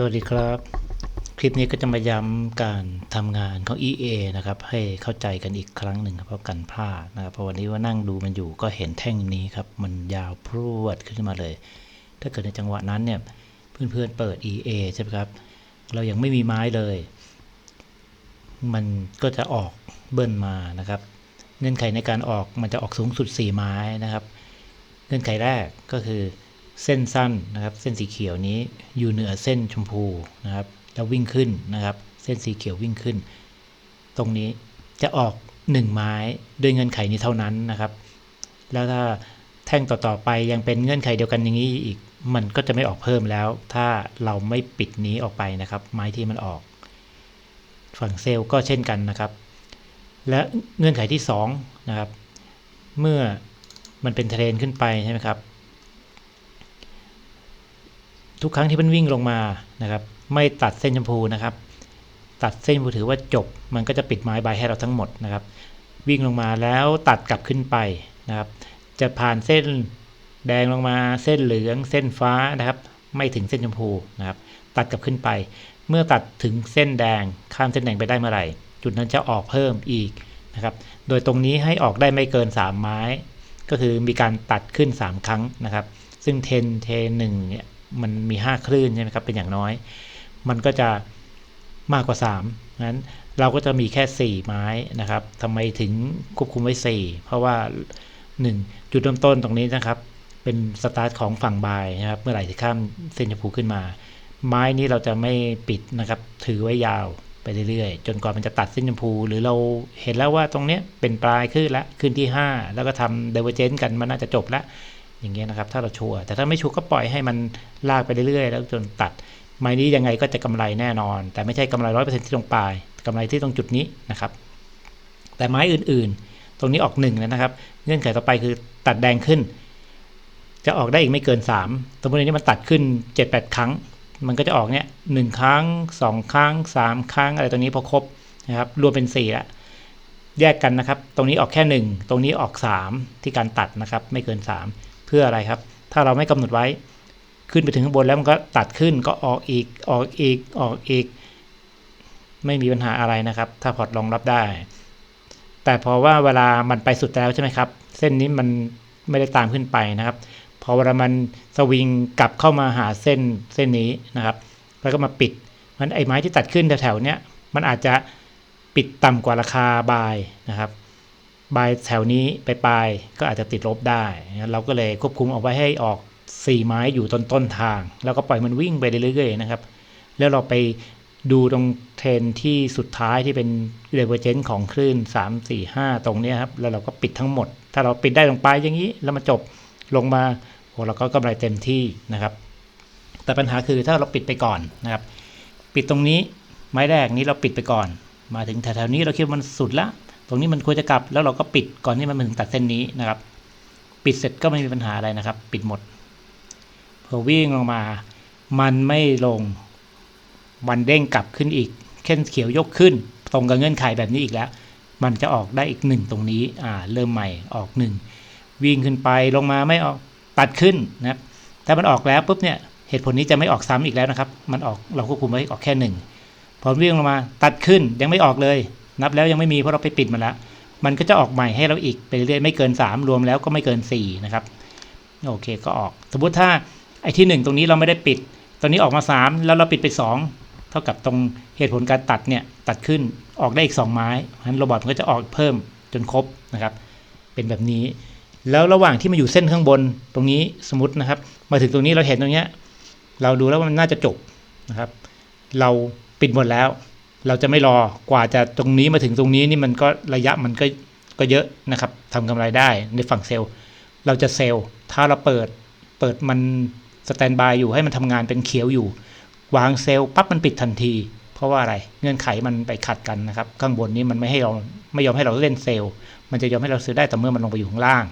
สวัสดีครับ คลิปนี้ก็จะมาย้ำการทำงานของ EA นะครับ ให้เข้าใจกันอีกครั้งหนึ่งครับเพราะกันพลาดนะครับเพราะวันนี้ว่านั่งดูมันอยู่ก็เห็นแท่งนี้ครับ มันยาวพรวดขึ้นมาเลย ถ้าเกิดในจังหวะนั้นเนี่ย เพื่อนๆเปิด EA ใช่ไหมครับ เรายังไม่มีไม้เลย มันก็จะออกเบิ้ลมานะครับ เงื่อนไขในการออกมันจะออกสูงสุด 4 ไม้นะครับ เงื่อนไขแรกก็คือ เส้นสั้นนะครับ เส้นสีเขียวนี้อยู่เหนือเส้นชมพูนะครับ แล้ววิ่งขึ้นนะครับ เส้นสีเขียววิ่งขึ้น ตรงนี้จะออก 1 ไม้ด้วยเงื่อนไขนี้เท่านั้นนะครับ แล้วถ้าแท่งต่อๆไปยังเป็นเงื่อนไขเดียวกันอย่างนี้อีก มันก็จะไม่ออกเพิ่มแล้ว ถ้าเราไม่ปิดนี้ออกไปนะครับ ไม้ที่มันออก ฝั่งเซลล์ก็เช่นกันนะครับ และเงื่อนไขที่2นะครับ เมื่อมันเป็นเทรนขึ้นไปใช่ไหมครับ ทุกครั้งที่มันวิ่งลงมานะครับ ไม่ตัดเส้นชมพูนะครับ ตัดเส้นชมพูถือว่าจบ มันก็จะปิดไม้ใบให้เราทั้งหมดนะครับ วิ่งลงมาแล้วตัดกลับขึ้นไปนะครับ จะผ่านเส้นแดงลงมาเส้นเหลือง เส้นฟ้านะครับ ไม่ถึงเส้นชมพูนะครับ ตัดกลับขึ้นไป เมื่อตัดถึงเส้นแดงข้ามเส้นแดงไปได้เมื่อไหร่ จุดนั้นจะออกเพิ่มอีกนะครับ โดยตรงนี้ให้ออกได้ไม่เกิน 3 ไม้ ก็คือมีการตัดขึ้น 3 ครั้งนะครับ ซึ่งเทนเทหนึ่งเนี่ย มันมี 5 คลื่นใช่ไหมครับ เป็นอย่างน้อย มันก็จะมากกว่า3นั้นเราก็จะมีแค่ 4 ไม้นะครับทำไมถึงควบคุมไว้ 4 เพราะว่า 1 จุดเริ่มต้นตรงนี้นะครับ เป็นสตาร์ทของฝั่งบายนะครับ เมื่อไหร่ที่ข้ามเส้นชมพูขึ้นมา ไม้นี้เราจะไม่ปิดนะครับ ถือไว้ยาวไปเรื่อยๆ จนกว่ามันจะตัดเส้นชมพู หรือเราเห็นแล้วว่าตรงเนี้ยเป็นปลายขึ้นละขึ้นที่ 5 แล้วก็ทำเดเวอร์เจนกันมันน่าจะจบละ อย่างเงี้ยนะครับ ถ้าเราชัวร์แต่ถ้าไม่ชัวร์ก็ปล่อยให้มันลากไปเรื่อยๆ แล้วจนตัด ไม้นี้ยังไงก็จะกำไรแน่นอน แต่ไม่ใช่กำไรร้อยเปอร์เซ็นต์ที่ตรงปลายกำไรที่ตรงจุดนี้นะครับ แต่ไม้อื่นๆ ตรงนี้ออกหนึ่งแล้วนะครับ เงื่อนไขต่อไปคือตัดแดงขึ้น จะออกได้อีกไม่เกิน3ตรงบริเวณนี้มันตัดขึ้น 7-8 ครั้ง มันก็จะออกเนี่ยหนึ่งครั้ง 2 ครั้ง 3 ครั้งอะไรตรงนี้พอครบนะครับรวมเป็น4ละแยกกันนะครับ ตรงนี้ออกแค่ 1 ตรงนี้ออก 3 ที่การตัดนะครับ ไม่เกิน 3 เพื่ออะไรครับ ถ้าเราไม่กำหนดไว้ ขึ้นไปถึงข้างบนแล้วมันก็ตัดขึ้นก็ออกอีกออกอีกออกอีก ไม่มีปัญหาอะไรนะครับ ถ้าพอร์ตรองรับได้ แต่พอว่าเวลามันไปสุดแล้วใช่ไหมครับ เส้นนี้มันไม่ได้ตามขึ้นไปนะครับ พอเวลามันสวิงกลับเข้ามาหาเส้นเส้นนี้นะครับ แล้วก็มาปิดมันไอ้ไม้ที่ตัดขึ้นแถวๆเนี้ยมันอาจจะปิดต่ำกว่าราคาบายนะครับ บายแถวนี้ไปปลายก็อาจจะติดลบได้นะเราก็เลยควบคุมเอาไว้ให้ออก 4 ไม้อยู่ต้นต้นทาง แล้วก็ปล่อยมันวิ่งไปเรื่อยๆนะครับ แล้วเราไปดูตรงเทรนที่สุดท้ายที่เป็นเ i เวอร์เจนของคลื่น 3 4 5 ตรงนี้ครับ แล้วเราก็ปิดทั้งหมด ถ้าเราปิดได้ตรงปลายอย่างนี้แล้วมาจบลงมาโอ้เราก็กำไรเต็มที่นะครับ แต่ปัญหาคือถ้าเราปิดไปก่อนนะครับ ปิดตรงนี้ไม้แรกนี้เราปิดไปก่อน มาถึงแถวๆนี้เราคิดว่ามันสุดละ ตรงนี้มันควรจะกลับแล้วเราก็ปิดก่อนที่มันมาถึงตัดเส้นนี้นะครับ ปิดเสร็จก็ไม่มีปัญหาอะไรนะครับ ปิดหมดพอวิ่งลงมา มันไม่ลง มันเด้งกลับขึ้นอีกเข็นเขียวยกขึ้น ตรงกับเงื่อนไขแบบนี้อีกแล้ว มันจะออกได้อีกหนึ่งตรงนี้ อ่า เริ่มใหม่ออกหนึ่งวิ่งขึ้นไปลงมาไม่ออกตัดขึ้นนะครับถ้ามันออกแล้วปุ๊บเนี่ยเหตุผลนี้จะไม่ออกซ้ำอีกแล้วนะครับ มันออกเราควบคุมไว้ออกแค่หนึ่งพอวิ่งลงมา ตัดขึ้นยังไม่ออกเลย นับแล้วยังไม่มีเพราะเราไปปิดมันแล้ว มันก็จะออกใหม่ให้เราอีกไปเรื่อยๆไม่เกิน 3 รวมแล้วก็ไม่เกิน4นะครับโอเคก็ออก สมมติถ้าไอ้ที่ 1 ตรงนี้เราไม่ได้ปิด ตอนนี้ออกมา 3 แล้วเราปิดไป 2 เท่ากับตรงเหตุผลการตัดเนี่ยตัดขึ้นออกได้อีก 2 ไม้เพราะฉะนั้นโรบอทมันก็จะออกเพิ่มจนครบนะครับ เป็นแบบนี้ แล้วระหว่างที่มาอยู่เส้นข้างบนตรงนี้สมมตินะครับ มาถึงตรงนี้เราเห็นตรงเนี้ยเราดูแล้วว่ามันน่าจะจบนะครับ เราปิดหมดแล้ว เราจะไม่รอกว่าจะตรงนี้มาถึงตรงนี้นี่มันก็ระยะมันก็ก็เยอะนะครับทำกำไรได้ในฝั่งเซลล์ เราจะเซลล์ ถ้าเราเปิดเปิดมันสแตนบายอยู่ให้มันทำงานเป็นเขียวอยู่ วางเซลล์ปั๊บมันปิดทันที เพราะว่าอะไรเงื่อนไขมันไปขัดกันนะครับ ข้างบนนี้มันไม่ให้เราไม่ยอมให้เราเล่นเซลล์ มันจะยอมให้เราซื้อได้แต่เมื่อมันลงไปอยู่ข้างล่าง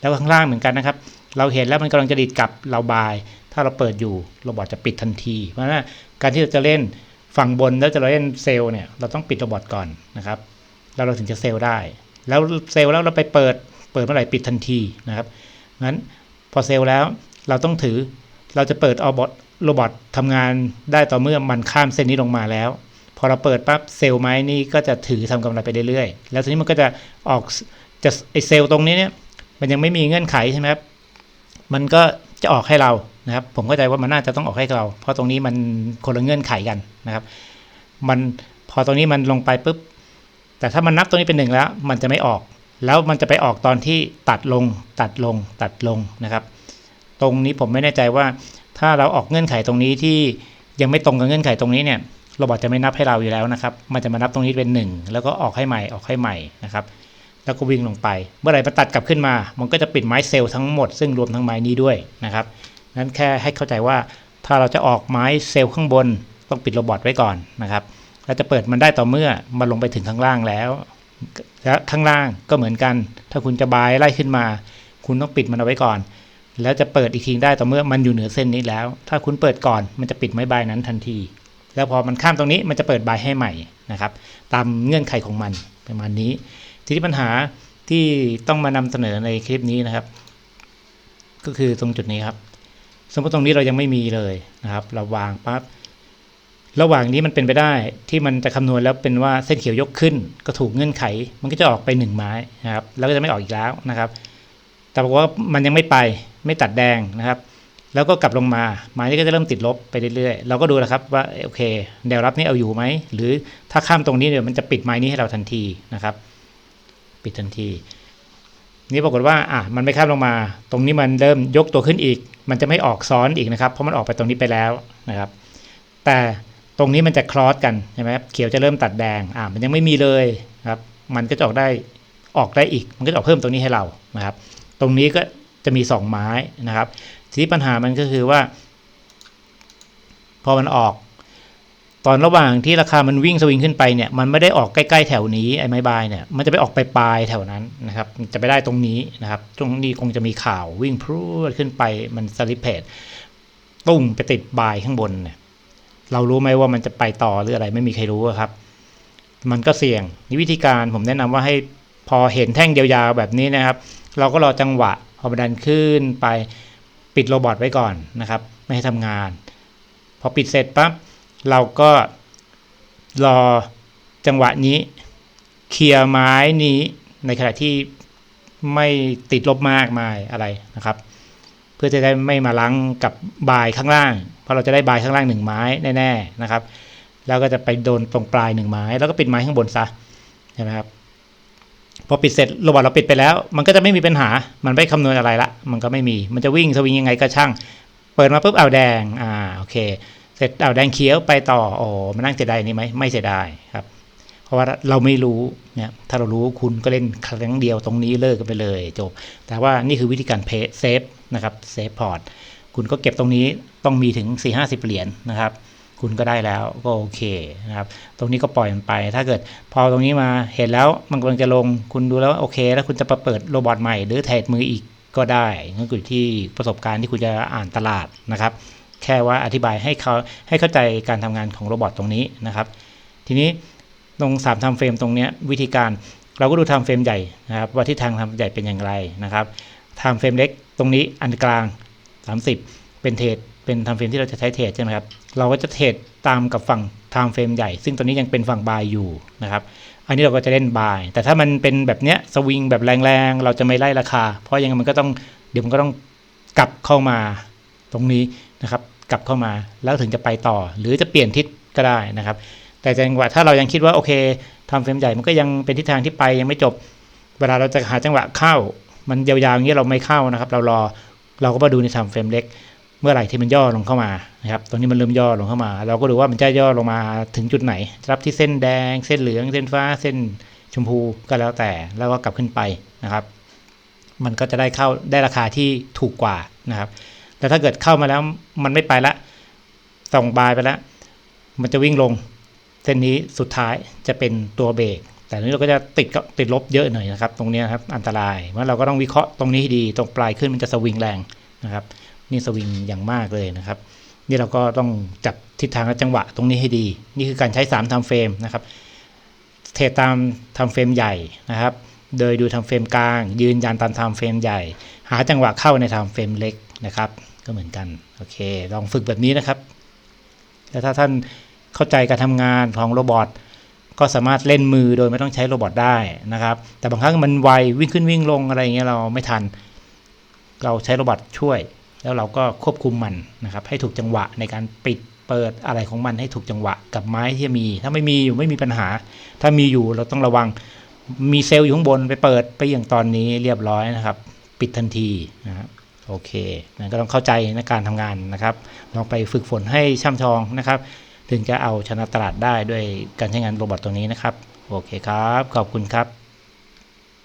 แล้วข้างล่างเหมือนกันนะครับ เราเห็นแล้วมันกำลังจะดีดกลับเราบาย ถ้าเราเปิดอยู่โราบอทจะปิดทันที เพราะฉะนั้นการที่เราจะเล่น ฝั่งบนแล้วจะเราเล่นเซลล์เนี่ยเราต้องปิดโรบอทก่อนนะครับแล้วเราถึงจะเซลล์ได้ แล้วเซลล์แล้วเราไปเปิดเปิดเมื่อไหร่ปิดทันทีนะครับงั้นพอเซลล์แล้วเราต้องถือเราจะเปิดเอบอทโรบอททำงานได้ต่อเมื่อมันข้ามเส้นนี้ลงมาแล้ว พอเราเปิดปั๊บเซลล์ไม้นี่ก็จะถือทำกำไรไปเรื่อยๆ แล้วทีนี้มันก็จะออกจะไอเซลล์ตรงนี้เนี่ยมันยังไม่มีเงื่อนไขใช่ไหมครับมันก็จะออกให้เรา นะครับ ผมเข้าใจว่ามันน่าจะต้องออกให้เรา เพราะตรงนี้มันคนละเงื่อนไขกันนะครับ มันพอตรงนี้มันลงไปปุ๊บ แต่ถ้ามันนับตรงนี้เป็นหนึ่งแล้ว มันจะไม่ออก แล้วมันจะไปออกตอนที่ตัดลง ตัดลง ตัดลงนะครับ ตรงนี้ผมไม่แน่ใจว่า ถ้าเราออกเงื่อนไขตรงนี้ที่ยังไม่ตรงกับเงื่อนไขตรงนี้เนี่ยโรบอทจะไม่นับให้เราอยู่แล้วนะครับ มันจะมานับตรงนี้เป็น 1 แล้วก็ออกให้ใหม่ ออกให้ใหม่นะครับ แล้วก็วิ่งลงไป เมื่อไหร่มันตัดกลับขึ้นมา มันก็จะปิดไม้เซลล์ทั้งหมด ซึ่งรวมทั้งไม้นี้ด้วยนะครับ นั้นแค่ให้เข้าใจว่าถ้าเราจะออกไม้เซลล์ข้างบนต้องปิดโรบอทไว้ก่อนนะครับแล้วจะเปิดมันได้ต่อเมื่อมันลงไปถึงข้างล่างแล้วและข้างล่างก็เหมือนกัน ถ้าคุณจะบายไล่ขึ้นมา คุณต้องปิดมันเอาไว้ก่อน แล้วจะเปิดอีกทีได้ต่อเมื่อมันอยู่เหนือเส้นนี้แล้ว ถ้าคุณเปิดก่อนมันจะปิดไม้บายนั้นทันที แล้วพอมันข้ามตรงนี้มันจะเปิดบายให้ใหม่นะครับ ตามเงื่อนไขของมันประมาณนี้ ทีนี้ปัญหาที่ต้องมานำเสนอในคลิปนี้นะครับ ก็คือตรงจุดนี้ครับ สมมติตรงนี้เรายังไม่มีเลยนะครับ เราวางปั๊บระหว่างนี้มันเป็นไปได้ที่มันจะคำนวณแล้วเป็นว่าเส้นเขียวยกขึ้น ก็ถูกเงื่อนไข มันก็จะออกไปหนึ่งไม้นะครับแล้วก็จะไม่ออกอีกแล้วนะครับ แต่บอกว่ามันยังไม่ไปไม่ตัดแดงนะครับ แล้วก็กลับลงมาไม้นี้ก็จะเริ่มติดลบไปเรื่อยๆเราก็ดูนะครับว่าโอเคแนวรับนี้เอาอยู่ไหมหรือถ้าข้ามตรงนี้เนี่ยมันจะปิดไม้นี้ให้เราทันทีนะครับ ปิดทันที นี่ปรากฏว่าอะมันไม่ข้ามลงมา ตรงนี้มันเริ่มยกตัวขึ้นอีก มันจะไม่ออกซ้อนอีกนะครับ เพราะมันออกไปตรงนี้ไปแล้วนะครับ แต่ตรงนี้มันจะคลอสกันใช่ไหมครับเขียวจะเริ่มตัดแดงอะมันยังไม่มีเลยครับ มันก็จะออกได้ออกได้อีก มันก็จะออกเพิ่มตรงนี้ให้เรานะครับ ตรงนี้ก็จะมี 2 ไม้นะครับ ทีนี้ปัญหามันก็คือว่า พอมันออก ตอนระหว่างที่ราคามันวิ่งสวิงขึ้นไปเนี่ยมันไม่ได้ออกใกล้ๆแถวนี้ไอ้ไม้บายเนี่ยมันจะไปออกไปปลายแถวนั้นนะครับจะไปได้ตรงนี้นะครับตรงนี้คงจะมีข่าววิ่งพรวดขึ้นไปมันสลิปเพจตุ้งไปติดบายข้างบนเนี่ยเรารู้ไหมว่ามันจะไปต่อหรืออะไรไม่มีใครรู้ครับ มันก็เสี่ยงนี่วิธีการผมแนะนำว่าให้พอเห็นแท่งยาวๆแบบนี้นะครับ เราก็รอจังหวะพอมันดันขึ้นไปปิดโรบอทไว้ก่อนนะครับ ไม่ให้ทำงาน พอปิดเสร็จปั๊บ เราก็รอจังหวะนี้เคลียร์ไม้นี้ในขณะที่ไม่ติดลบมากมายอะไรนะครับ เพื่อจะได้ไม่มาล้างกับบายข้างล่าง เพราะเราจะได้บายข้างล่างหนึ่งไม้แน่ๆนะครับ แล้วก็จะไปโดนตรงปลายหนึ่งไม้ แล้วก็ปิดไม้ข้างบนซะใช่ไหมครับพอปิดเสร็จโรบอทเราปิดไปแล้ว มันก็จะไม่มีปัญหา มันไม่คำนวณอะไรละ มันก็ไม่มี มันจะวิ่งสวิงยังไงก็ช่าง เปิดมาปุ๊บเอาแดง อ่า โอเค เสร็จเอาแดงเขียวไปต่อโอ้มันนั่งเสียดายนี่ไหมไม่เสียดายครับ เพราะว่าเราไม่รู้เนี่ยถ้าเรารู้คุณก็เล่นครั้งเดียวตรงนี้เลิกกันไปเลยจบ แต่ว่านี่คือวิธีการเพเซฟนะครับเซฟพอร์ตคุณก็เก็บตรงนี้ต้องมีถึง 4 5 0 เหรียญนนะครับ คุณก็ได้แล้วก็โอเคนะครับ ตรงนี้ก็ปล่อยมันไป ถ้าเกิดพอตรงนี้มาเห็นแล้วมันกำลังจะลงคุณดูแล้วโอเค แล้วคุณจะไปเปิดโรบอทใหม่หรือเทรดมืออีกก็ได้นั่นคือที่ประสบการณ์ที่คุณจะอ่านตลาดนะครับ แค่ว่าอธิบายให้เขาให้เข้าใจการทำงานของโรบอทตรงนี้นะครับ ทีนี้ตรง3ทำเฟรมตรงนี้วิธีการเราก็ดูทำเฟรมใหญ่นะครับว่าที่ทางทำใหญ่เป็นอย่างไรนะครับทำเฟรมเล็กตรงนี้อันกลาง 30 เป็นเทรดเป็นทำเฟรมที่เราจะใช้เทรดใช่ไหมครับเราก็จะเทรดตามกับฝั่งทม์เฟรมใหญ่ ซึ่งตอนนี้ยังเป็นฝั่งบายอยู่นะครับอันนี้เราก็จะเล่นบาย แต่ถ้ามันเป็นแบบเนี้ยสวิงแบบแรงๆ เราจะไม่ไล่ราคา เพราะยังไงมันก็ต้องเดี๋ยวมันก็ต้องกลับเข้ามา รงนี้นะครับกลับเข้ามาแล้วถึงจะไปต่อ หรือจะเปลี่ยนทิศก็ได้นะครับ แต่จังหวะถ้าเรายังคิดว่าโอเคทำเฟรมใหญ่มันก็ยังเป็นทิศทางที่ไปยังไม่จบ เวลาเราจะหาจังหวะเข้า มันยาวๆอย่างนี้เราไม่เข้านะครับ เรารอเราก็มาดูในทำเฟรมเล็ก เมื่อไหร่ที่มันย่อลงเข้ามานะครับตรงนี้มันเริ่มย่อลงเข้ามา เราก็ดูว่ามันจะย่อลงมาถึงจุดไหน รับที่เส้นแดง เส้นเหลือง เส้นฟ้า เส้นชมพูก็แล้วแต่แล้วก็กลับขึ้นไปนะครับ มันก็จะได้เข้าได้ราคาที่ถูกกว่านะครับ แต่ถ้าเกิดเข้ามาแล้วมันไม่ไปละส่งบายไปแล้วมันจะวิ่งลง เส้นนี้สุดท้ายจะเป็นตัวเบรกแต่นี้เราก็จะติดก็ติดลบเยอะหน่อยนะครับ ตรงนี้ครับอันตรายเพราะเราก็ต้องวิเคราะห์ตรงนี้ให้ดีตรงปลายขึ้นมันจะสวิงแรงนะครับ นี่สวิงอย่างมากเลยนะครับ นี่เราก็ต้องจับทิศทางและจังหวะตรงนี้ให้ดี นี่คือการใช้3ทำเฟรมนะครับเทรดตามทำเฟรมใหญ่นะครับ โดยดูทำเฟรมกลาง ยืนยันตามทำเฟรมใหญ่ หาจังหวะเข้าในทำเฟรมเล็กนะครับ ก็เหมือนกันโอเค ลองฝึกแบบนี้นะครับแล้วถ้าท่านเข้าใจการทำงานของโรบอทก็สามารถเล่นมือโดยไม่ต้องใช้โรบอทได้นะครับ แต่บางครั้งมันไววิ่งขึ้นวิ่งลงอะไรเงี้ยเราไม่ทัน เราใช้โรบอทช่วย แล้วเราก็ควบคุมมันนะครับ ให้ถูกจังหวะในการปิดเปิดอะไรของมันให้ถูกจังหวะกับไม้ที่มี ถ้าไม่มีอยู่ไม่มีปัญหา ถ้ามีอยู่เราต้องระวัง มีเซลล์อยู่ข้างบนไปเปิดไปอย่างตอนนี้เรียบร้อยนะครับ ปิดทันทีนะครับ โอเคนะก็ต้องเข้าใจในการทำงานนะครับ ลองไปฝึกฝนให้ช่ำชองนะครับ ถึงจะเอาชนะตลาดได้ด้วยการใช้งานโรบอทตัวนี้นะครับ โอเคครับ ขอบคุณครับ